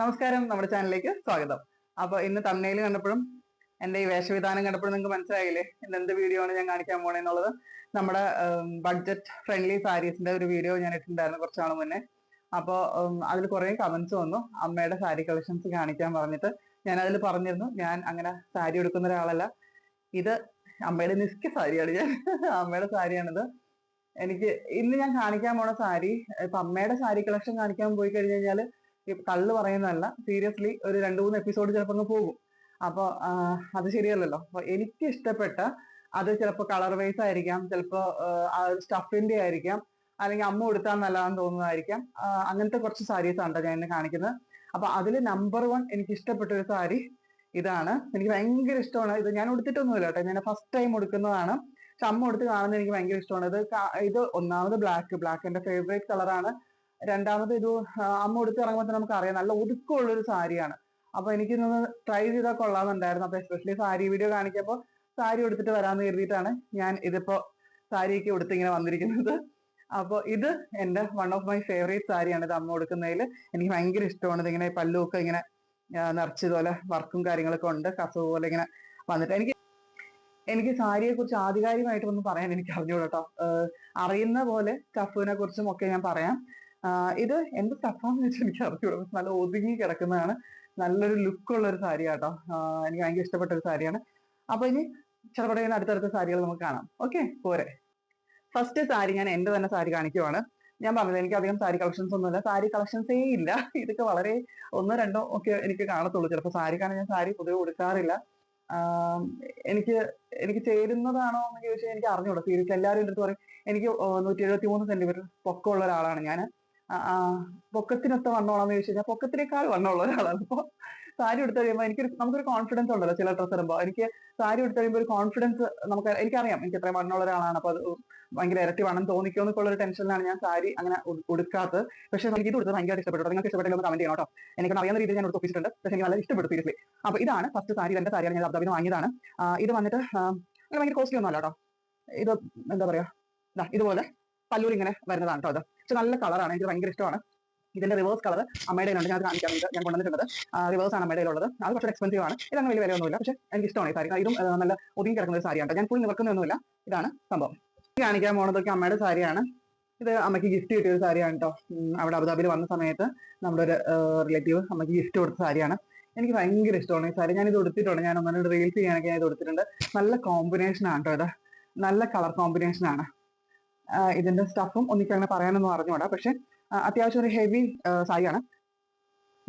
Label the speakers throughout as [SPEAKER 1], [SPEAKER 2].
[SPEAKER 1] നമസ്കാരം നമ്മുടെ ചാനലിലേക്ക് സ്വാഗതം. അപ്പൊ ഇന്ന് തമ്മനയിൽ കണ്ടപ്പോഴും എന്റെ ഈ വേഷവിധാനം കണ്ടപ്പോഴും നിങ്ങൾക്ക് മനസ്സിലായില്ലേ? ഇന്ന് എന്ത് വീഡിയോ ആണ് ഞാൻ കാണിക്കാൻ പോണെന്നുള്ളത് നമ്മുടെ ബഡ്ജറ്റ് ഫ്രണ്ട്ലി സാരീസിന്റെ ഒരു വീഡിയോ ഞാൻ ഇട്ടിട്ടുണ്ടായിരുന്നു കുറച്ച് നാൾ മുന്നേ. അപ്പോൾ അതിൽ കുറെ കമന്റ്സ് വന്നു. അമ്മയുടെ സാരി കളക്ഷൻസ് കാണിക്കാൻ പറഞ്ഞിട്ട് ഞാൻ അതിൽ പറഞ്ഞിരുന്നു. ഞാൻ അങ്ങനെ സാരി എടുക്കുന്ന ഒരാളല്ല. ഇത് അമ്മയുടെ നിസ്ക സാരിയാണ് ഞാൻ. അമ്മയുടെ സാരിയാണിത് എനിക്ക് ഇന്ന് ഞാൻ കാണിക്കാൻ പോണ സാരി ഇപ്പൊ അമ്മയുടെ സാരി കളക്ഷൻ കാണിക്കാൻ പോയി കഴിഞ്ഞു കഴിഞ്ഞാൽ ഈ തള്ളു പറയുന്നതല്ല സീരിയസ്ലി ഒരു രണ്ടു മൂന്ന് എപ്പിസോഡ് ചിലപ്പോൾ അങ്ങ് പോകും. അപ്പോൾ അത് ശരിയല്ലല്ലോ. അപ്പൊ എനിക്ക് ഇഷ്ടപ്പെട്ട അത് ചിലപ്പോൾ കളർ വൈസ് ആയിരിക്കാം ചിലപ്പോൾ സ്റ്റഫിന്റെ ആയിരിക്കാം അല്ലെങ്കിൽ അമ്മ കൊടുത്താൽ നല്ലതാണെന്ന് തോന്നുന്നതായിരിക്കാം. അങ്ങനത്തെ കുറച്ച് സാരീസ് ആണ് ഞാൻ ഇന്ന് കാണിക്കുന്നത്. അപ്പൊ അതിൽ നമ്പർ വൺ എനിക്ക് ഇഷ്ടപ്പെട്ട ഒരു സാരി ഇതാണ്. എനിക്ക് ഭയങ്കര ഇഷ്ടമാണ്. ഇത് ഞാൻ ഉടുത്തിട്ടൊന്നുമില്ല കേട്ടോ. ഞാൻ ഫസ്റ്റ് ടൈം ഉടുക്കുന്നതാണ്. പക്ഷെ അമ്മ ഉടുത്ത് കാണുന്നത് എനിക്ക് ഭയങ്കര ഇഷ്ടമാണ്. ഇത് ഇത് ഒന്നാമത് ബ്ലാക്ക് ബ്ലാക്ക് എന്റെ ഫേവറേറ്റ് കളറാണ് രണ്ടാമത് ഇത് അമ്മ ഉടുത്ത് ഇറങ്ങുമ്പോൾ തന്നെ നമുക്ക് അറിയാം നല്ല ഒതുക്കമുള്ള ഒരു സാരിയാണ്. അപ്പൊ എനിക്കിന്ന് ട്രൈ ചെയ്താൽ കൊള്ളാമെന്നുണ്ടായിരുന്നു. അപ്പൊ എസ്പെഷ്യലി സാരി വീഡിയോ കാണിക്കുമ്പോൾ സാരി ഉടുത്തിട്ട് വരാമെന്ന് കരുതിയിട്ടാണ് ഞാൻ ഇതിപ്പോ സാരിയൊക്കെ ഉടുത്ത് ഇങ്ങനെ വന്നിരിക്കുന്നത്. അപ്പോൾ ഇത് എന്റെ വൺ ഓഫ് മൈ ഫേവറേറ്റ് സാരിയാണ് ഇത് അമ്മ കൊടുക്കുന്നതിൽ എനിക്ക് ഭയങ്കര ഇഷ്ടമാണ്. ഇതിങ്ങനെ പല്ലുമൊക്കെ ഇങ്ങനെ നിറച്ചതുപോലെ വർക്കും കാര്യങ്ങളൊക്കെ ഉണ്ട്. കസവ് പോലെ ഇങ്ങനെ വന്നിട്ട് എനിക്ക് എനിക്ക് സാരിയെ കുറിച്ച് ആധികാരികമായിട്ടൊന്നും പറയാൻ എനിക്ക് അറിഞ്ഞൂടാ കേട്ടോ അറിയുന്ന പോലെ കഫുവിനെ കുറിച്ചും ഒക്കെ ഞാൻ പറയാം. ഇത് എന്ത് സ്റ്റഫാന്ന് വെച്ചാൽ എനിക്ക് അറിഞ്ഞൂടാ. പക്ഷെ നല്ല ഒതുങ്ങി കിടക്കുന്നതാണ്. നല്ലൊരു ലുക്കുള്ള ഒരു സാരി കേട്ടോ എനിക്ക് ഭയങ്കര ഇഷ്ടപ്പെട്ട ഒരു സാരിയാണ്. അപ്പൊ ഇനി ഇങ്ങനെ അടുത്തടുത്ത സാരികൾ നമുക്ക് കാണാം. ഓക്കെ പോരെ. ഫസ്റ്റ് സാരി ഞാൻ എന്റെ തന്നെ സാരി കാണിക്കുവാണ്. ഞാൻ പറഞ്ഞത് എനിക്ക് അധികം സാരി കളക്ഷൻസ് ഒന്നുമില്ല. സാരി കളക്ഷൻസേ ഇല്ല. ഇതൊക്കെ വളരെ ഒന്നോ രണ്ടോ ഒക്കെ എനിക്ക് കാണത്തുള്ളൂ. ചിലപ്പോൾ സാരി കാണാൻ ഞാൻ സാരി പൊതുവെ കൊടുക്കാറില്ല എനിക്ക് എനിക്ക് ചേരുന്നതാണോ എന്ന് ചോദിച്ചാൽ എനിക്ക് അറിഞ്ഞൂടാ. സീരിയസ് എല്ലാവരും എന്റെ അടുത്ത് പറയും എനിക്ക് നൂറ്റി എഴുപത്തി മൂന്ന് സെന്റിമീറ്റർ പൊക്കമുള്ള ഒരാളാണ് ഞാൻ പൊക്കത്തിനൊത്ത വണ്ണമാണെന്ന് ചോദിച്ചു കഴിഞ്ഞാൽ പൊക്കത്തിനേക്കാൾ വണ്ണമുള്ള ഒരാളാണ്. അപ്പോൾ സാരി എടുത്തു കഴിയുമ്പോൾ എനിക്കൊരു നമുക്കൊരു കോൺഫിഡൻസ് ഉണ്ടല്ലോ ചില ഡ്രസ്സ് ഇടുമ്പോൾ എനിക്ക് സാരി എടുത്തു കഴിയുമ്പോൾ ഒരു കോൺഫിഡൻസ് നമുക്ക് എനിക്കറിയാം എനിക്ക് എത്രയും വണ്ണമുള്ള ഒരാളാണ്. അപ്പോൾ അത് ഭയങ്കര ഇരട്ടി വണ്ണം തോന്നിക്കോ എന്നൊക്കെ ഉള്ള ഒരു ടെൻഷനിലാണ് ഞാൻ സാരി അങ്ങനെ ഉടുക്കാത്തത്. പക്ഷേ എനിക്ക് ഇത് കൊടുത്തത് ഭയങ്കര ഇഷ്ടപ്പെട്ടു. നിങ്ങൾക്ക് ഇഷ്ടപ്പെട്ടില്ല ഒന്ന് കമന്റ് ചെയ്യണം കേട്ടോ. എനിക്ക് അറിയാവുന്ന രീതിയിൽ ഞാൻ ഒപ്പിച്ചിട്ടുണ്ട്. പക്ഷേ എനിക്ക് നല്ല ഇഷ്ടപ്പെട്ടു സീരിയസ്ലി അപ്പൊ ഇതാണ് ഫസ്റ്റ് സാരി എന്റെ സാരിയാണ് ഞാൻ അബ്ദാബിന് വാങ്ങിയതാണ്. ഇത് വന്നിട്ട് ഭയങ്കര കോസ്റ്റ്ലി ഒന്നും അല്ല കേട്ടോ. ഇത് എന്താ പറയാ? ഇതുപോലെ പല്ലൂർ ഇങ്ങനെ വരുന്നതാണ് കേട്ടോ ഇത്. പക്ഷെ നല്ല കളറാണ് എനിക്ക് ഭയങ്കര ഇഷ്ടമാണ്. ഇതിന്റെ റിവേഴ്സ് കളർ അമ്മയുടെ കയ്യിലുണ്ട്. ഞാൻ കാണിക്കാൻ ഞാൻ കൊണ്ടുവന്നിട്ടുണ്ട്. റിവേഴ്സ് ആണ് അമ്മയുടെ കയ്യിലുള്ളത്. അത് കുറച്ച് എക്സ്പെൻസീവ് ആണ്. ഇതങ്ങനെ വലിയ വിലയൊന്നുമില്ല. പക്ഷെ എനിക്ക് ഇഷ്ടമാണ് ഈ സാരി. ഇതും നല്ല ഒതുങ്ങി കിടക്കുന്ന ഒരു സാരിയാണ് ഞാൻ ഫുൾ നിവർക്കുന്നൊന്നുമില്ല. ഇതാണ് സംഭവം. കാണിക്കാൻ പോണതൊക്കെ അമ്മയുടെ സാരിയാണ്. ഇത് അമ്മയ്ക്ക് ഗിഫ്റ്റ് കിട്ടിയ ഒരു സാരിയാണ് കേട്ടോ. അവിടെ അബുദാബിയിൽ വന്ന സമയത്ത് നമ്മുടെ ഒരു റിലേറ്റീവ് അമ്മയ്ക്ക് ഗിഫ്റ്റ് കൊടുത്ത സാരിയാണ്. എനിക്ക് ഭയങ്കര ഇഷ്ടമാണ് ഈ സാരി. ഞാൻ ഇത് എടുത്തിട്ടുണ്ട് ഞാൻ ഒന്നും റീൽസ് ചെയ്യാനൊക്കെ ഞാൻ ഇത് എടുത്തിട്ടുണ്ട് നല്ല കോമ്പിനേഷൻ ആണ് കേട്ടോ ഇത്. നല്ല കളർ കോമ്പിനേഷൻ ആണ്. ഇതിന്റെ സ്റ്റഫും ഒന്നിക്കും അങ്ങനെ പറയാനൊന്നും അറിഞ്ഞൂടാ. പക്ഷെ അത്യാവശ്യം ഒരു ഹെവി സാരിയാണ്.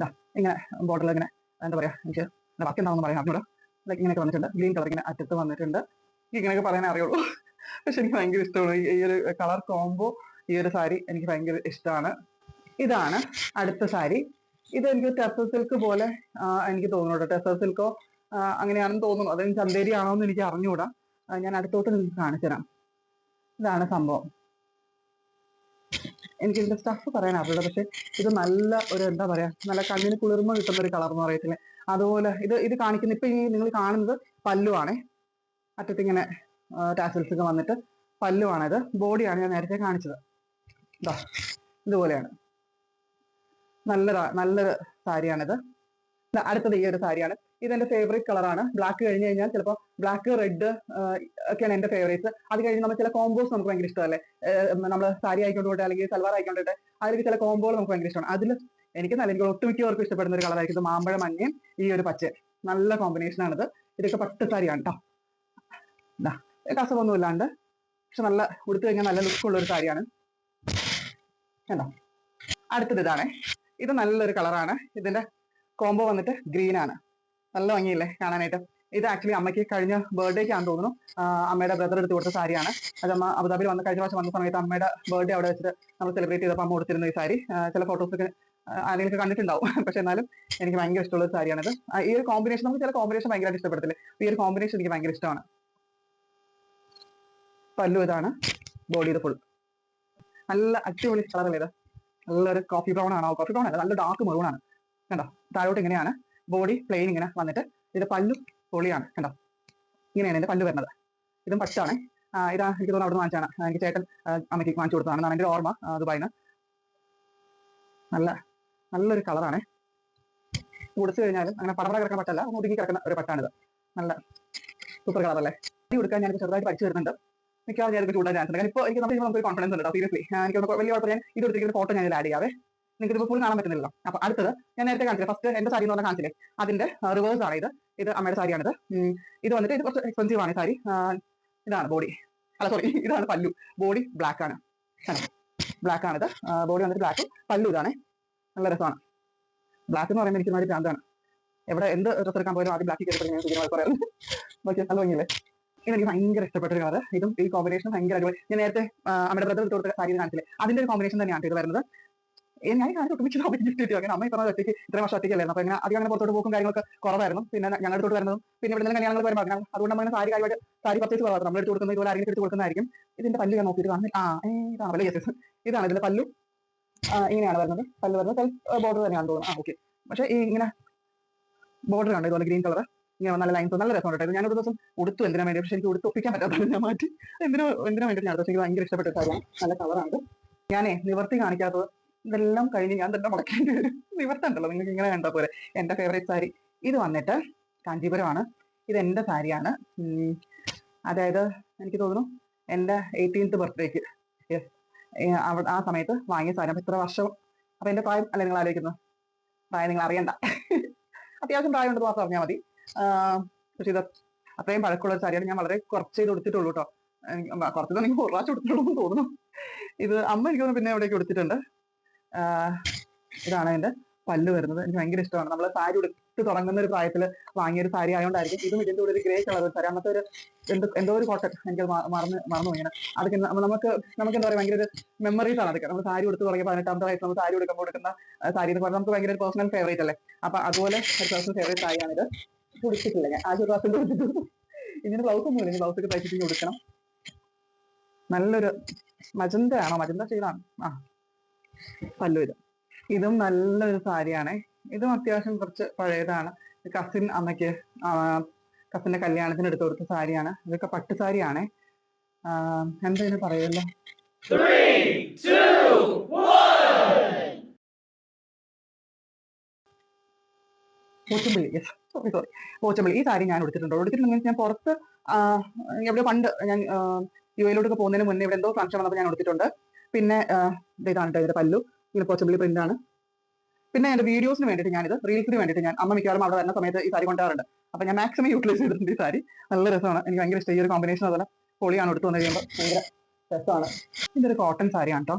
[SPEAKER 1] ദാ ഇങ്ങനെ ബോർഡറിൽ ഇങ്ങനെ എന്താ പറയാ എനിക്ക് ബാക്കി എന്താണെന്ന് പറയാൻ അറിഞ്ഞൂടാ. ലൈക്ക് ഇങ്ങനെയൊക്കെ വന്നിട്ടുണ്ട്. ഗ്രീൻ കളർ ഇങ്ങനെ അറ്റത്ത് വന്നിട്ടുണ്ട്. ഇങ്ങനെയൊക്കെ പറയാനേ അറിയുള്ളൂ. പക്ഷെ എനിക്ക് ഭയങ്കര ഇഷ്ടമാണ്. ഈ- ഒരു കളർ കോംബോ ഈ ഒരു സാരി എനിക്ക് ഭയങ്കര ഇഷ്ടമാണ്. ഇതാണ് അടുത്ത സാരി. ഇത് എനിക്ക് ടെസർ സിൽക്ക് പോലെ എനിക്ക് തോന്നുന്നു ടെസർ സിൽക്കോ അങ്ങനെയാണെന്ന് തോന്നുന്നു. അത് ചന്തേരി ആണോ എന്ന് എനിക്ക് അറിഞ്ഞുകൂടാ ഞാൻ അടുത്തോട്ട് നിങ്ങൾക്ക് കാണിച്ചു തരാം ഇതാണ് സംഭവം. എനിക്ക് ഇതിന്റെ സ്റ്റഫ് പറയാൻ അറിയില്ല പക്ഷെ ഇത് നല്ല ഒരു എന്താ പറയാ നല്ല കണ്ണിന് കുളിർമ കിട്ടുന്ന ഒരു കളർ എന്ന് പറയത്തില്ലേ? അതുപോലെ ഇത് ഇത് കാണിക്കുന്ന ഇപ്പൊ ഈ നിങ്ങൾ കാണുന്നത് പല്ലുവാണേ. അറ്റത്തിങ്ങനെ ടാസൽസ് ഒക്കെ വന്നിട്ട് പല്ലുവാണ് ഇത് ബോഡിയാണ് ഞാൻ നേരത്തെ കാണിച്ചത്. ഇതാ ഇതുപോലെയാണ്. നല്ലതാ നല്ലൊരു സാരിയാണിത്. അടുത്തത് ഈ ഒരു സാരിയാണ്. ഇതെന്റെ ഫേവറേറ്റ് കളറാണ് ബ്ലാക്ക് കഴിഞ്ഞ് കഴിഞ്ഞാൽ ചിലപ്പോൾ ബ്ലാക്ക് റെഡ് ഒക്കെയാണ് എന്റെ ഫേവറേറ്റ്സ് അത് കഴിഞ്ഞ് നമ്മൾ ചില കോമ്പോസ് നമുക്ക് ഭയങ്കര ഇഷ്ടമല്ലേ? നമ്മൾ സാരി ആയിക്കൊണ്ടോട്ടെ അല്ലെങ്കിൽ സൽവാർ ആയിക്കൊണ്ടോട്ടെ അതിലേക്ക് ചില കോമ്പോകൾ നമുക്ക് ഭയങ്കര ഇഷ്ടമാണ്. അതിൽ എനിക്ക് നല്ല എനിക്ക് ഒട്ടുമിക്കവർക്കും ഇഷ്ടപ്പെടുന്ന ഒരു കളറായിരിക്കും ഇത് മാമ്പഴ മഞ്ഞയും ഈ ഒരു പച്ച. നല്ല കോമ്പിനേഷൻ ആണിത്. ഇതൊക്കെ പട്ട് സാരിയാണ് കേട്ടോ കസവൊന്നും ഇല്ലാണ്ട്. പക്ഷെ നല്ല ഉടുത്തു കഴിഞ്ഞാൽ നല്ല ലുക്ക് ഉള്ള ഒരു സാരിയാണ്. കണ്ടോ? അടുത്തത് ഇതാണ്. ഇത് നല്ലൊരു കളറാണ് ഇതിന്റെ കോംബോ വന്നിട്ട് ഗ്രീൻ ആണ്. നല്ല ഭംഗിയില്ലേ കാണാനായിട്ട്. ഇത് ആക്ച്വലി അമ്മയ്ക്ക് കഴിഞ്ഞ ബർത്ത്ഡേക്ക് ആണെന്ന് തോന്നുന്നു. അമ്മയുടെ ബ്രദർ എടുത്ത് കൊടുത്ത സാരിയാണ് അത് അമ്മ അബുദാബിയിൽ വന്ന കഴിഞ്ഞ പ്രാവശ്യം വന്ന സമയത്ത് അമ്മയുടെ ബർത്ത്ഡേ അവിടെ വെച്ചിട്ട് നമ്മൾ സെലിബ്രേറ്റ് ചെയ്തപ്പോൾ അമ്മ കൊടുത്തിരുന്ന ഈ സാരി ചില ഫോട്ടോസ് ഒക്കെ ആരെങ്കിലും കണ്ടിട്ടുണ്ടാവും. പക്ഷെ എന്നാലും എനിക്ക് ഭയങ്കര ഇഷ്ടമുള്ള ഒരു സാരിയാണിത് ഈ ഒരു കോമ്പിനേഷൻ നമുക്ക് ചില കോമ്പിനേഷൻ ഭയങ്കരമായിട്ട് ഇഷ്ടപ്പെടത്തില്ലേ? ഈ ഒരു കോമ്പിനേഷൻ എനിക്ക് ഭയങ്കര ഇഷ്ടമാണ്. പല്ലു ഇതാണ്. ബോഡി ഇത് ഫുൾ നല്ല അടിപൊളി കളറല്ലേ ഇത്? നല്ലൊരു കോഫി ബ്രൗൺ ആണോ? കോഫി ബ്രൗൺ അല്ല നല്ല ഡാർക്ക് മെറൂൺ ആണ്. കണ്ടോ? താഴോട്ട് ഇങ്ങനെയാണ്. ബോഡി പ്ലെയിൻ ഇങ്ങനെ വന്നിട്ട് ഇത് പല്ലും പൊളിയാണ് കണ്ടോ? ഇങ്ങനെയാണ് ഇതിന്റെ പല്ല് വരുന്നത്. ഇതും പച്ചാണ് ഇതാ എനിക്ക് തോന്നുന്നു അവിടെ വാങ്ങിച്ചാണ് എനിക്ക് ചേട്ടൻ അമ്മയ്ക്ക് വാങ്ങിച്ചു കൊടുത്തതാണ്. എന്നാണ് എന്റെ ഓർമ്മ. ദുബായിന്ന്. നല്ല നല്ലൊരു കളറാണ് കുടിച്ചു കഴിഞ്ഞാലും അങ്ങനെ പടപട കിടക്കാൻ പറ്റല്ല. ഒതുങ്ങി കിടക്കുന്ന ഒരു പട്ടാണിത്. നല്ല സൂപ്പർ കളർ അല്ലേ? കൊടുക്കാൻ ഞാൻ ചെറുതായിട്ട് പഠിച്ചു വരുന്നുണ്ട് മിക്കവാറും ഞാൻ ചൂടാൻ ചാൻസ് ഉണ്ട്. ഇപ്പോൾ എനിക്ക് നമുക്ക് കോൺഫിഡൻസ് ഉണ്ട് സീരിയസ്ലി എനിക്ക് വലിയ കുഴപ്പം ഞാൻ ഇത് എടുത്തിരിക്കുന്ന ഫോട്ടോ ഞാൻ ആഡ് ചെയ്യാവേ. നിങ്ങൾക്ക് ഇപ്പൊ ഫുൾ കാണാൻ പറ്റുന്നില്ല അപ്പൊ അടുത്തത് ഞാൻ നേരത്തെ കാണിച്ചില്ല ഫസ്റ്റ് എന്റെ സാരി എന്ന് പറഞ്ഞാൽ കാണിച്ചില്ലേ? അതിന്റെ റിവേഴ്സ് ആണ് ഇത്. ഇത് അമ്മയുടെ സാരിയാണിത് ഇത് വന്നിട്ട് ഇത് കുറച്ച് എക്സ്പെൻസീവ് ആണ് സാരി ഇതാണ് ബോഡി അല്ല സോറി ഇതാണ് പല്ലു. ബോഡി ബ്ലാക്ക് ആണ്. ബ്ലാക്ക് ആണിത്. ബോഡി വന്നിട്ട് ബ്ലാക്ക് പല്ലു ഇതാണ്. നല്ല രസമാണ്. ബ്ലാക്ക് എന്ന് പറയുമ്പോൾ എനിക്ക് ഒരു ഭ്രാന്താണ്. എവിടെ എന്ത് ഡ്രസ് എടുക്കാൻ പോയാലും ആദ്യം ബ്ലാക്ക് കയറി ഞാൻ സുഖമായി പറയാം പക്ഷേ നല്ല ഭംഗിയല്ലേ? ഇതെനിക്ക് ഭയങ്കര ഇഷ്ടപ്പെട്ട ഒരു കളർ ഇതും ഈ കോമ്പിനേഷൻ ഭയങ്കര അടിപൊളി. ഞാൻ നേരത്തെ അമ്മയുടെ ബ്രദർ തൊട്ട് കൊടുത്ത സാരി കാണിച്ചില്ലേ? അതിന്റെ ഒരു കോമ്പിനേഷൻ തന്നെയാണ് ഇത് വരുന്നത്. ഞാൻ കാണിച്ചു ഒട്ടുമിച്ച് അമ്മയ്ക്ക് ഗിഫ്റ്റ് കിട്ടി അങ്ങനെ അമ്മ ഇത്ര ഒറ്റയ്ക്ക് ഇത്രയും വർഷം ഒറ്റയ്ക്കല്ലായിരുന്നു അപ്പൊ ഇങ്ങനെ അധികം അങ്ങനെ പുറത്തോട്ട് പോക്കും കാര്യങ്ങളൊക്കെ കുറവായിരുന്നു. പിന്നെ ഞങ്ങളുടെ അടുത്തോട്ട് വരുന്നതും പിന്നെ ഇവിടെ നിന്ന് കല്യാണങ്ങൾ വരുമ്പോൾ അങ്ങനെ അതുകൊണ്ട് നമ്മൾ സാരി കാര്യമായിട്ട് സാരി പർച്ചേസ് കുറവാണ് നമ്മൾ എടുത്ത് കൊടുക്കുന്നത് ഇതുപോലെ ആരെങ്കിലും എടുത്ത് കൊടുക്കുന്നതായിരിക്കും. ഇതിന്റെ പല്ല് ഞാൻ നോക്കിയിട്ട് കാണുന്നില്ല. ആ ഇതാണ് പല്ല് യെസ് ഇതാണ് ഇതിന്റെ പല്ലു. ഇങ്ങനെയാണ് വരുന്നത്. പല്ല് വരുന്നത് ബോർഡർ തന്നെയാണ് തോന്നുന്നു. ആ ഓക്കെ പക്ഷേ ഈ ഇങ്ങനെ ബോർഡർ കണ്ടു? ഇതുപോലെ ഗ്രീൻ കളർ ഇങ്ങനെ നല്ല ലൈൻസ് നല്ല രസം ഉണ്ടായിരുന്നു ഞാനൊരു ദിവസം ഉടുത്തു എന്തിനാ വേണ്ടി? പക്ഷെ എനിക്ക് ഉടുത്ത് ഒപ്പിക്കാൻ പറ്റാത്തത് ഞാൻ മാറ്റി. എന്തിനോ എന്തിനാ വേണ്ടി ഞാൻ പക്ഷേ എനിക്ക് ഭയങ്കര ഇഷ്ടപ്പെട്ട ഒരു കാര്യമാണ്. നല്ല കളറാണ് ഞാനേ നിവർത്തി കാണിക്കാത്തത് ഇതെല്ലാം കഴിഞ്ഞ് ഞാൻ തന്നെ മുടക്കേണ്ടി വരും. നിവർത്തണ്ടല്ലോ നിങ്ങൾക്ക് ഇങ്ങനെ കണ്ടാൽ പോലെ എന്റെ ഫേവറേറ്റ് സാരി ഇത് വന്നിട്ട് കാഞ്ചീപുരമാണ്. ഇത് എന്റെ സാരിയാണ് അതായത് എനിക്ക് തോന്നുന്നു എന്റെ എയ്റ്റീൻത്ത് ബർത്ത്ഡേക്ക് യെസ് ആ സമയത്ത് വാങ്ങിയ സാരി അപ്പം ഇത്ര വർഷം അപ്പൊ എന്റെ പ്രായം അല്ല നിങ്ങൾ ആലോചിക്കുന്നത് പ്രായം നിങ്ങൾ അറിയണ്ട. അത്യാവശ്യം പ്രായം ഉണ്ടെന്ന് മാത്രം അറിഞ്ഞാൽ മതി. പക്ഷേ ഇത് അത്രയും പഴക്കമുള്ള സാരിയാണ് ഞാൻ വളരെ കുറച്ച് ഇത് കൊടുത്തിട്ടുള്ളൂ കേട്ടോ കുറച്ച് നിങ്ങൾ ഒരു പ്രാവശ്യം കൊടുത്തിട്ടുള്ളൂ എന്ന് തോന്നുന്നു. ഇത് അമ്മ എനിക്ക് തോന്നുന്നു പിന്നെ എവിടേക്ക് കൊടുത്തിട്ടുണ്ട്. ഇതാണ് എന്റെ പല്ല് വരുന്നത്. എനിക്ക് ഭയങ്കര ഇഷ്ടമാണ്. നമ്മൾ സാരി ഉടുത്ത് തുടങ്ങുന്ന ഒരു പ്രായത്തിൽ വാങ്ങിയ ഒരു സാരി ആയതുകൊണ്ടായിരിക്കും ഇതും ഇതിന്റെ കൂടെ ഒരു ഗ്രേ കളർ സാരി അന്നത്തെ ഒരു എന്തോ എന്തോ ഒരു കോട്ടൺ. എനിക്ക് മറന്ന് മറന്നു പോയി ഇങ്ങനെ. അതൊക്കെ നമുക്ക് നമുക്ക് എന്താ പറയുക ഭയങ്കര ഒരു മെമ്മറീസ് ആണ് അതൊക്കെ. നമ്മൾ സാരി ഉടുത്ത് തുടങ്ങിയ പതിനെട്ടാമത്തെ വയസ്സ് നമ്മൾ സാരി ഉടുക്കുമ്പോൾ എടുക്കുന്ന സാരി എന്ന് പറഞ്ഞാൽ നമുക്ക് ഭയങ്കര ഒരു പേഴ്സണൽ ഫേവറേറ്റ് അല്ലേ? അപ്പൊ അതുപോലെ ഒരു പേഴ്സണൽ ഫേവറേറ്റ് ഇത് കുടിച്ചിട്ടില്ല ഞാൻ ആദ്യ പ്രാവശ്യം ഉടുത്തിട്ടുള്ളൂ ഇതിന് ബ്ലൗസ് ഒന്നും ഇല്ല ബ്ലൗസ് ഒക്കെ തയ്ച്ചിട്ട് കൊടുക്കണം നല്ലൊരു മജന്ത ആണോ മജന്ത ചെയ്താണ് ആ. പല്ലു ഇത് ഇതും നല്ലൊരു സാരിയാണ്. ഇതും അത്യാവശ്യം കുറച്ച് പഴയതാണ്. കസിൻ അമ്മയ്ക്ക് കസിന്റെ കല്യാണത്തിന് എടുത്തു കൊടുത്ത സാരിയാണ്. ഇതൊക്കെ പട്ടു സാരിയാണ്. എന്താ ഇതിന് പറയുമല്ലോ. പോച്ചമ്പിള്ളി സോറി സോറി പോച്ചമ്പിളി ഈ സാരി ഞാൻ എടുത്തിട്ടുണ്ട് എടുത്തിട്ടുണ്ടെങ്കിൽ ഞാൻ പുറത്ത് എവിടെ പണ്ട് ഞാൻ യു എയിലോട്ടൊക്കെ പോകുന്നതിന് മുന്നേ ഇവിടെ എന്തോ ഫംഗ്ഷൻ വന്നപ്പോൾ ഞാൻ എടുത്തിട്ടുണ്ട് പിന്നെ ഇതാണ് കേട്ടോ ഇതിന്റെ പല്ലു. ഇങ്ങനെ പോച്ചബിളി പ്രിന്റ് ആണ്. പിന്നെ എന്റെ വീഡിയോസിന് വേണ്ടിയിട്ട് ഞാനിത് റീൽസിന് വേണ്ടിയിട്ട് ഞാൻ അമ്മ മിക്കവാറും അവിടെ വരുന്ന സമയത്ത് ഈ സാരി കൊണ്ടുവരാറുണ്ട്. അപ്പൊ ഞാൻ മാക്സിമം യൂട്ടിലൈസ് ചെയ്തിട്ടുണ്ട് ഈ സാരി. നല്ല രസമാണ്. എനിക്ക് ഭയങ്കര ഇഷ്ടം. ഈ ഒരു കോമ്പിനേഷൻ അതുപോലെ പൊളിയാണ് എടുത്തു വന്നു കഴിയുമ്പോൾ ഭയങ്കര രസമാണ്. ഇതൊരു കോട്ടൺ സാരിയാണ് കേട്ടോ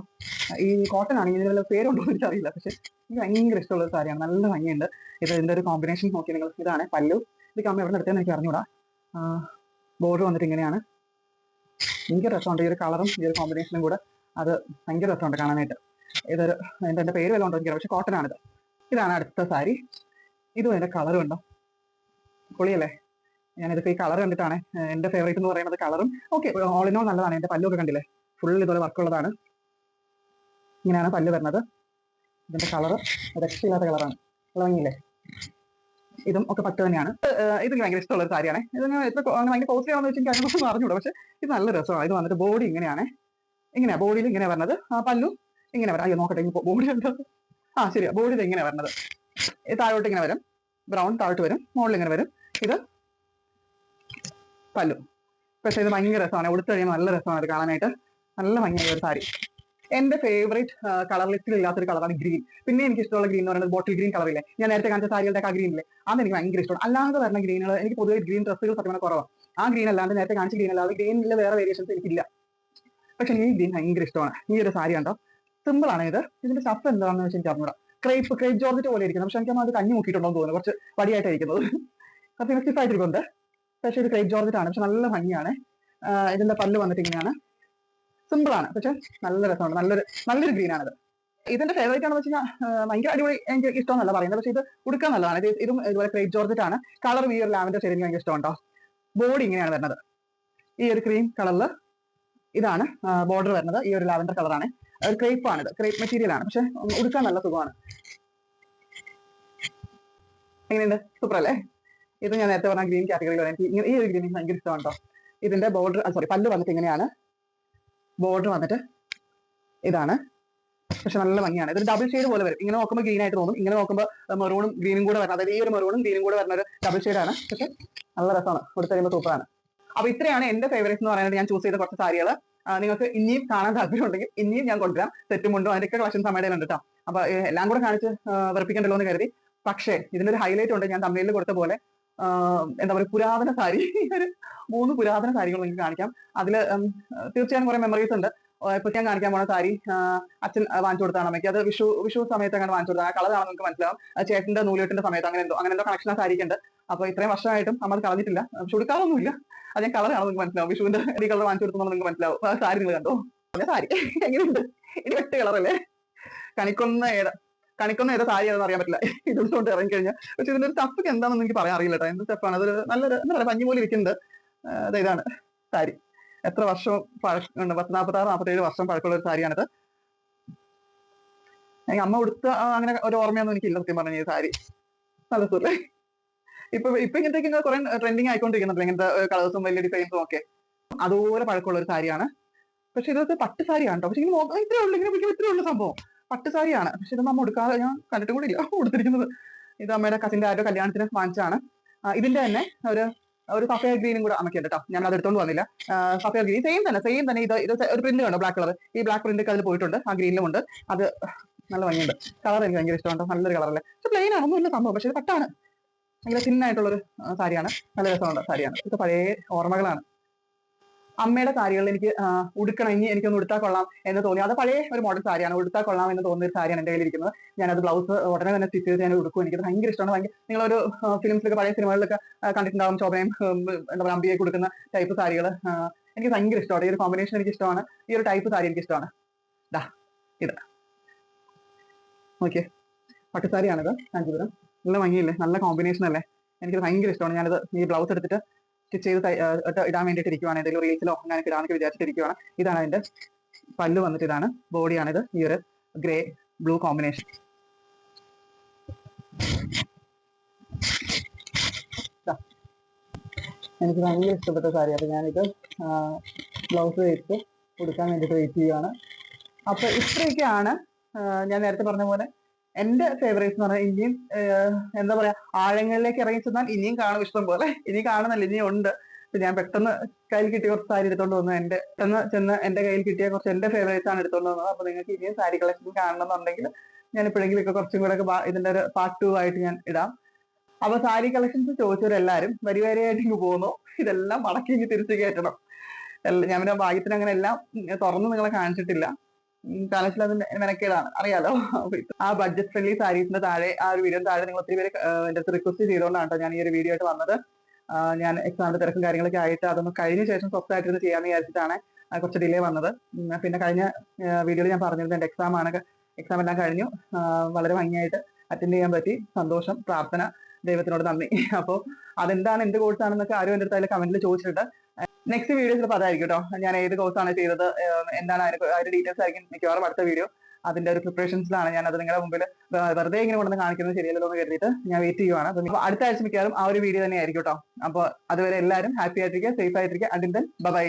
[SPEAKER 1] ഈ കോട്ടൺ ആണ് ഇതിന് വല്ല പേരുണ്ടോ എന്ന് എനിക്കറിയില്ല. പക്ഷെ എനിക്ക് ഭയങ്കര ഇഷ്ടമുള്ള സാരിയാണ്. നല്ല ഭംഗിയുണ്ട്. ഇത് ഇതിന്റെ ഒരു കോമ്പിനേഷൻ നോക്കി നിങ്ങൾ ഇതാണ് പല്ലു. ഇത് അമ്മ എവിടെ എടുത്തതെന്ന് എനിക്ക് അറിഞ്ഞൂടാ. ബോർഡർ വന്നിട്ട് ഇങ്ങനെയാണ്. ഭയങ്കര രസമുണ്ട്. ഈ ഒരു കളറും ഈ ഒരു കോമ്പിനേഷനും കൂടെ. അത് ഭയങ്കര രസമുണ്ട് കാണാനായിട്ട്. ഇതൊരു എന്റെ എന്റെ പേര് വല്ലതും ഉണ്ടോ പക്ഷെ കോട്ടൺ ആണിത്. ഇതാണ് അടുത്ത സാരി. ഇതും എന്റെ കളറും ഉണ്ടോ പൊളിയല്ലേ? ഞാനിതിപ്പോ ഈ കളർ കണ്ടിട്ടാണ് എന്റെ ഫേവറേറ്റ് എന്ന് പറയുന്നത് കളറും ഓക്കെ ഓൾ ഇൻ ഓൾ നല്ലതാണ്. എന്റെ പല്ലൊക്കെ കണ്ടില്ലേ? ഫുൾ ഇതുപോലെ വർക്കുള്ളതാണ് ഇങ്ങനെയാണ് പല്ല് വരുന്നത്. ഇതിന്റെ കളർ രക്ഷയില്ലാത്ത കളറാണ് ഇളങ്ങിയില്ലേ ഇതും ഒക്കെ പട്ട് തന്നെയാണ്. ഇത് എനിക്ക് ഭയങ്കര ഇഷ്ടമുള്ള ഒരു സാരിയാണ്. ഇത് ഞാൻ എത്ര ഭയങ്കര കോസ്റ്റ്ലി ആണെന്ന് വെച്ചാൽ അതിനൊന്നും അറിഞ്ഞൂടാ. പക്ഷെ ഇത് നല്ല രസമാണ്. ഇത് വന്നിട്ട് ബോഡി ഇങ്ങനെയാണ്. ഇങ്ങനെയാ ബോഡിയിൽ ഇങ്ങനെ വരുന്നത് ആ പല്ലു ഇങ്ങനെ വരാം. അയ്യോ നോക്കട്ടെ ബോഡി ഉണ്ടോ? ആ ശരിയാ ബോഡി ഇങ്ങനെ ഇത് താഴോട്ട് ഇങ്ങനെ വരും. ബ്രൗൺ താഴോട്ട് വരും. മുകളിൽ ഇങ്ങനെ വരും. ഇത് പല്ലു. പക്ഷെ ഇത് ഭയങ്കര രസമാണ്. ഉടുത്ത് കഴിയുമ്പോൾ നല്ല രസമാണ് ഇത് കാണാനായിട്ട്. നല്ല ഭംഗിയായ ഒരു സാരി. എന്റെ ഫേവറേറ്റ് കളർ ലിസ്റ്റിൽ ഇല്ലാത്തൊരു കളറാണ് ഗ്രീൻ പിന്നെ എനിക്ക് ഇഷ്ടമുള്ള ഗ്രീൻ എന്ന് പറയുന്നത് ബോട്ടിൽ ഗ്രീൻ കളറില്ലേ ഞാൻ നേരത്തെ കാണിച്ച സാരികളുടെ ആ ഗ്രീൻ ഇല്ലേ? അത് എനിക്ക് ഭയങ്കര ഇഷ്ടമാണ്. അല്ലാതെ വരുന്ന ഗ്രീനുകൾ എനിക്ക് പൊതുവെ ഗ്രീൻ ഡ്രസ്സുകൾ സത്യമാണ് കുറവാണ് ആ ഗ്രീൻ അല്ലാണ്ട് നേരത്തെ കാണിച്ച ഗ്രീൻ അല്ലാതെ ഗ്രീനിൽ വേറെ വേരിയേഷൻസ് എനിക്കില്ല. പക്ഷെ എനിക്ക് ഇതിന് ഭയങ്കര ഇഷ്ടമാണ്. ഈ ഒരു സാരി കണ്ടോ? സിമ്പിൾ ആണ് ഇത്. ഇതിന്റെ സ്റ്റഫ് എന്താണെന്ന് വെച്ചാൽ എനിക്ക് അറിഞ്ഞൂടാ. ക്രേപ്പ് ക്രേപ്പ് ജോർജറ്റ് പോലെ ഇരിക്കുന്നത് പക്ഷെ എനിക്ക് അത് കഞ്ഞി മുക്കിയിട്ടുണ്ടോ എന്ന് തോന്നുന്നു. കുറച്ച് വടിയായിട്ടായിരിക്കുന്നത് കുറച്ച് സ്റ്റിഫ് ആയിട്ടിരിക്കുന്നുണ്ട് പക്ഷെ ഇത് ക്രേപ്പ് ജോർജറ്റ് ആണ്. പക്ഷെ നല്ല ഭംഗിയാണ്. ഇതിന്റെ പല്ല് വന്നിട്ട് ഇങ്ങനെയാണ്. സിമ്പിൾ ആണ്. പക്ഷെ നല്ല രസമുണ്ട്. നല്ലൊരു നല്ലൊരു ഗ്രീൻ ആണിത്. ഇതിന്റെ ഫേവറേറ്റ് ആണെന്ന് വെച്ചാൽ ഭയങ്കര അടിപൊളി എനിക്ക് ഇഷ്ടമെന്നല്ല പറയുന്നത്. പക്ഷെ ഇത് ഉടുക്കാൻ നല്ലതാണ്. ഇത് ഇതും ഇതുപോലെ ക്രേപ്പ് ജോർജറ്റ് ആണ്. കളർ ഈ ഒരു ലാവൻഡർ ഷെയ്ഡ് എനിക്ക് ഭയങ്കര ഇഷ്ടമുണ്ടോ? ബോഡി ഇങ്ങനെയാണ് വരുന്നത്. ഈ ഒരു ക്രീം കളറിൽ ഇതാണ് ബോർഡർ വരുന്നത്. ഈ ഒരു ലാവൻഡർ കളറാണ് ഒരു ക്രേപ്പ് ആണ് ഇത് ക്രേപ്പ് മെറ്റീരിയൽ ആണ്. പക്ഷെ ഉടുക്കാൻ നല്ല സുഖമാണ്. എങ്ങനെയുണ്ട്? സൂപ്പർ അല്ലേ? ഇത് ഞാൻ നേരത്തെ പറഞ്ഞ ഗ്രീൻ കാറ്റഗറിയിലാണ് എനിക്ക് ഈ ഒരു ഗ്രീൻ ഭയങ്കര ഇഷ്ടമാണ് കേട്ടോ ഇതിന്റെ ബോർഡർ സോറി പല്ല് വന്നിട്ട് ഇങ്ങനെയാണ്. ബോർഡർ വന്നിട്ട് ഇതാണ്. പക്ഷെ നല്ല ഭംഗിയാണ്. ഇതൊരു ഡബിൾ ഷെയ്ഡ് പോലെ വരും. ഇങ്ങനെ നോക്കുമ്പോൾ ഗ്രീൻ ആയിട്ട് തോന്നും. ഇങ്ങനെ നോക്കുമ്പോൾ മെറൂണും ഗ്രീനും കൂടെ വരുന്നത് അതായത് ഈ ഒരു മെറൂണും ഗ്രീനും കൂടെ വരുന്ന ഒരു ഡബിൾ ഷെയ്ഡാണ് പക്ഷെ നല്ല രസമാണ്. കൊടുത്തു കഴിയുമ്പോൾ സൂപ്പറാണ് അപ്പൊ ഇത്രയാണ് എന്റെ ഫേവറേറ്റ് എന്ന് പറയുന്നത്. ഞാൻ ചൂസ് ചെയ്ത കുറച്ച് സാരികൾ നിങ്ങൾക്ക് ഇനിയും കാണാൻ താല്പര്യം ഉണ്ടെങ്കിൽ ഇനിയും ഞാൻ കൊണ്ടുവരാം. സെറ്റും മുണ്ടും അതിന്റെയൊക്കെ കളക്ഷൻസ് സമയം ഉണ്ട് കേട്ടോ അപ്പൊ എല്ലാം കൂടെ കാണിച്ച് വെറുപ്പിക്കണ്ടല്ലോ എന്ന് കരുതി. പക്ഷേ ഇതിനൊരു ഹൈലൈറ്റ് ഉണ്ട്. ഞാൻ തമിഴിൽ കൊടുത്ത പോലെ എന്താ പറയുക പുരാതന സാരി. ഒരു മൂന്ന് പുരാതന സാരികൾ നിങ്ങൾക്ക് കാണിക്കാം. അതിൽ തീർച്ചയായും കുറെ മെമ്മറീസ് ഉണ്ട്. ഇപ്പൊ ഞാൻ കാണിക്കാൻ പോണ സാരി അച്ഛൻ വാങ്ങിച്ചു കൊടുത്താണ് അമ്മയ്ക്ക്. അത് വിഷു വിഷു സമയത്ത് അങ്ങനെ വാങ്ങിച്ചു കൊടുത്താണ്. കളറാണ് നിങ്ങൾക്ക് മനസ്സിലാവും. ചേട്ടന്റെ നൂലുകെട്ടിന്റെ സമയത്ത് അങ്ങനെ എന്തോ അങ്ങനെ എന്തോ കണക്ഷൻ ആ സാരിക്കുണ്ട് അപ്പൊ ഇത്രയും വർഷമായിട്ടും നമ്മൾ കളഞ്ഞിട്ടില്ല. ചുടുക്കാറൊന്നുമില്ല അത് ഞാൻ കാണുമ്പോൾ നിങ്ങൾക്ക് മനസ്സിലാവും? വിഷുവിന്റെ ഈ കളർ വാങ്ങിച്ചു കൊടുക്കുമ്പോൾ നിങ്ങൾക്ക് മനസ്സിലാവും. സാരി നിങ്ങൾ കണ്ടോ? അല്ലെ സാരി. എങ്ങനെയുണ്ട്? ഇനി ഒറ്റ കളറല്ലേ കണിക്കൊന്ന ഏതാ? കണിക്കൊന്ന ഏതാ സാരി ഏതാണെന്ന് അറിയാൻ പറ്റില്ല. ഇതുകൊണ്ട് ഇറങ്ങി കഴിഞ്ഞാൽ പക്ഷെ ഇതിന്റെ ഒരു തപ്പൊക്കെ എന്താണെന്ന് എനിക്ക് പറയാൻ അറിയില്ല കേട്ടോ എന്ത് തപ്പാണ് അതൊരു നല്ലൊരു എന്താ പറയുക പഞ്ഞി പോലെ ഇരിക്കുന്നുണ്ട്. ആ, ഇതാണ് സാരി. എത്ര വർഷം പഴക്കമുണ്ട് പത്ത് നാൽപ്പത്തി ആറ് നാൽപ്പത്തേഴ് വർഷം പഴക്കമുള്ള ഒരു സാരിയാണിത്. അമ്മ ഉടുത്ത അങ്ങനെ ഒരു ഓർമ്മയൊന്നും എനിക്കില്ല സത്യം പറഞ്ഞു ഈ സാരി. നല്ല സുഖല്ലേ? ഇപ്പൊ ഇപ്പൊ ഇങ്ങനത്തെ കുറെ ട്രെൻഡിങ് ആയിക്കൊണ്ടിരിക്കുന്നുണ്ട്. ഇങ്ങനത്തെ കളേഴ്സും വലിയ ഡിസൈൻസും ഒക്കെ. അതുപോലെ പഴക്കമുള്ള ഒരു സാരിയാണ്. പക്ഷെ ഇതൊക്കെ പട്ട് സാരിയാണ് കേട്ടോ പക്ഷെ ഇങ്ങനെ ഇത്രേ ഉള്ളൂ. ഇങ്ങനെ വിളിക്കും ഇത്രേ ഉള്ളൂ സംഭവം. പട്ട് സാരിയാണ്. പക്ഷെ ഇത് നമ്മ എടുക്കാതെ ഞാൻ കണ്ടിട്ടും കൂടി ഇല്ല. കൊടുത്തിരിക്കുന്നത് ഇത് അമ്മയുടെ കസിന്റെ ആരോ കല്യാണത്തിന് വാങ്ങിച്ചാണ്. ഇതിന്റെ തന്നെ ഒരു ഒരു സഫയർ ഗ്രീനും കൂടെ അമ്മയ്ക്കുണ്ട് കേട്ടോ ഞാൻ അത് എടുത്തോണ്ട് വന്നില്ല. സഫയർ ഗ്രീൻ സെയിം തന്നെ സെയിം തന്നെ. ഇത് ഇത് ഒരു പ്രിന്റ് കണ്ടോ? ബ്ലാക്ക് കളർ ഈ ബ്ലാക്ക് പ്രിന്റ് അതിൽ പോയിട്ടുണ്ട്. ആ ഗ്രീനിലും ഉണ്ട്. അത് നല്ല ഭംഗിയുണ്ട്. കളർ എനിക്ക് ഭയങ്കര ഇഷ്ടമാണ് നല്ലൊരു കളറല്ലേ പക്ഷെ പ്ലെയിൻ ആണ്. ഒന്നുമില്ല സംഭവം. പക്ഷെ ഇത് പട്ടാണ്. ഭയങ്കര തിന്നായിട്ടുള്ളൊരു സാരിയാണ്. നല്ല രസമുള്ള സാരിയാണ്. ഇതൊക്കെ പഴയ ഓർമ്മകളാണ്. അമ്മയുടെ സാരികളിൽ എനിക്ക് ഉടുക്കണം ഇനി എനിക്കൊന്ന് ഉടുത്താൽ കൊള്ളാം എന്ന് തോന്നി. അത് പഴയ ഒരു മോഡൽ സാരിയാണ്. ഉടുത്താൽ കൊള്ളാം എന്ന് തോന്നുന്ന ഒരു സാരിയാണ് എന്റെ കയ്യിലിരിക്കുന്നത്. ഞാനത് ബ്ലൗസ് ഉടനെ തന്നെ സ്റ്റിച്ച് ചെയ്ത് ഞാൻ ഉടുക്കും. എനിക്ക് ഭയങ്കര ഇഷ്ടമാണ്. ഭയങ്കര നിങ്ങളൊരു ഫിലിംസിലൊക്കെ പഴയ സിനിമകളിലൊക്കെ കണ്ടിട്ടുണ്ടാവും ശോഭനയും എന്താ പറയുക അമ്പിയെ കൊടുക്കുന്ന ടൈപ്പ് സാരികൾ എനിക്ക് ഭയങ്കര ഇഷ്ടമാണ്. ഈ ഒരു കോമ്പിനേഷൻ എനിക്ക് ഇഷ്ടമാണ്. ഈ ഒരു ടൈപ്പ് സാരി എനിക്ക് ഇഷ്ടമാണ്. ദാ ഇത്. ഓക്കെ പട്ടുസാരിയാണിത് കാഞ്ചീപുരം. നല്ല ഭംഗിയില്ലേ? നല്ല കോമ്പിനേഷൻ അല്ലേ? എനിക്കത് ഭയങ്കര ഇഷ്ടമാണ്. ഞാനത് ഈ ബ്ലൗസ് എടുത്തിട്ട് സ്റ്റിച്ച് ചെയ്ത് ഇടാൻ വേണ്ടിയിട്ട് ഇരിക്കുവാണ് ഏതെങ്കിലും റീൽസിലോ അങ്ങനെ ഇടാനൊക്കെ വിചാരിച്ചിട്ടിരിക്കുവാണ്. ഇതാണ് അതിന്റെ പല്ല് വന്നിട്ട് ഇതാണ്. ബോഡിയാണിത് ഈ ഒരു ഗ്രേ ബ്ലൂ കോമ്പിനേഷൻ എനിക്ക് ഭയങ്കര ഇഷ്ടപ്പെട്ട സാരി അപ്പം ഞാനിത് ബ്ലൗസ് തയ്ച്ച് കൊടുക്കാൻ വേണ്ടിയിട്ട് വെയിറ്റ് ചെയ്യുകയാണ് അപ്പൊ ഇത്രയൊക്കെയാണ് ഞാൻ നേരത്തെ പറഞ്ഞ പോലെ എന്റെ ഫേവറേറ്റ് എന്ന് പറഞ്ഞാൽ ഇനിയും എന്താ പറയാ ആഴങ്ങളിലേക്ക് ഇറങ്ങി ചെന്നാൽ ഇനിയും കാണും ഇഷ്ടം പോലെ. ഇനി കാണുന്നില്ല ഇനിയും ഉണ്ട്. ഞാൻ പെട്ടെന്ന് കയ്യിൽ കിട്ടിയ കുറച്ച് സാരി എടുത്തോണ്ട് വന്നു. എന്റെ പെട്ടെന്ന് ചെന്ന് എന്റെ കയ്യിൽ കിട്ടിയ കുറച്ച് എന്റെ ഫേവറേറ്റ്സ് ആണ് എടുത്തോണ്ട് വന്നത്. അപ്പൊ നിങ്ങൾക്ക് ഇനിയും സാരി കളക്ഷൻ കാണണമെന്നുണ്ടെങ്കിൽ ഞാൻ ഇപ്പോഴെങ്കിലും ഒക്കെ കുറച്ചും കൂടെ ഒക്കെ ഇതിന്റെ ഒരു പാർട്ട് ടു ആയിട്ട് ഞാൻ ഇടാം. അപ്പൊ സാരി കളക്ഷൻസ് ചോദിച്ചവരെല്ലാരും വരി വരിയായിട്ട് ഇങ്ങ് പോകുന്നു ഇതെല്ലാം മടക്കി ഇങ്ങ് തിരിച്ചു കയറ്റണം. ഞാൻ പിന്നെ ഭാഗ്യത്തിന് അങ്ങനെ എല്ലാം തുറന്നു നിങ്ങളെ കാണിച്ചിട്ടില്ല. കാരണം മെനക്കേടാണ്. അറിയാലോ? ആ ബഡ്ജറ്റ് ഫ്രണ്ട്ലി സാരീസിന്റെ താഴെ ആ ഒരു വീഡിയോ താഴെ നിങ്ങൾ ഒത്തിരി പേര് എന്റെ അടുത്ത് റിക്വസ്റ്റ് ചെയ്തുകൊണ്ടാണ് ഞാൻ ഈ ഒരു വീഡിയോ ആയിട്ട് വന്നത്. ഞാൻ എക്സാമിന്റെ തിരക്കും കാര്യങ്ങളൊക്കെ ആയിട്ട് അതൊന്ന് കഴിഞ്ഞ ശേഷം സ്വസ്ഥമായിട്ടിരുന്ന് ചെയ്യാമെന്ന് വിചാരിച്ചിട്ടാണ് കുറച്ച് ഡിലേ വന്നത്. പിന്നെ കഴിഞ്ഞ വീഡിയോയിൽ ഞാൻ പറഞ്ഞിരുന്നു എക്സാം ആണ് എക്സാം എല്ലാം കഴിഞ്ഞു. വളരെ ഭംഗിയായിട്ട് അറ്റൻഡ് ചെയ്യാൻ പറ്റി. സന്തോഷം പ്രാർത്ഥന ദൈവത്തിനോട് നന്ദി. അപ്പോൾ അതെന്താണ് എന്ത് കോഴ്സ് ആണെന്നൊക്കെ ആരും എന്റെ അടുത്ത് അതിൽ കമന്റിൽ ചോദിച്ചിട്ടുണ്ട് നെക്സ്റ്റ് വീഡിയോ ചിലപ്പോൾ അതായിരിക്കും കേട്ടോ ഞാൻ ഏത് കോഴ്സാണ് ചെയ്തത് എന്താണ് അതിന് അതിന്റെ ഡീറ്റെയിൽസ് ആയിരിക്കും മിക്കവാറും അടുത്ത വീഡിയോ അതിന്റെ ഒരു പ്രിപ്പറേഷൻസിലാണ് ഞാൻ അത് നിങ്ങളുടെ മുമ്പിൽ വെറുതെ ഇങ്ങനെ കൊണ്ടുവന്ന് കാണിക്കുന്നത് ശരിയല്ലോ എന്ന് കരുതിയിട്ട് ഞാൻ വെയിറ്റ് ചെയ്യുവാണ്. അപ്പൊ അടുത്ത ആഴ്ച മിക്കവാറും ആ ഒരു വീഡിയോ തന്നെ ആയിരിക്കും കേട്ടോ അപ്പോൾ അതുവരെ എല്ലാവരും ഹാപ്പി ആയിട്ടിരിക്കുക സേഫ് ആയിട്ടിരിക്കുക. അതിൽ ബൈ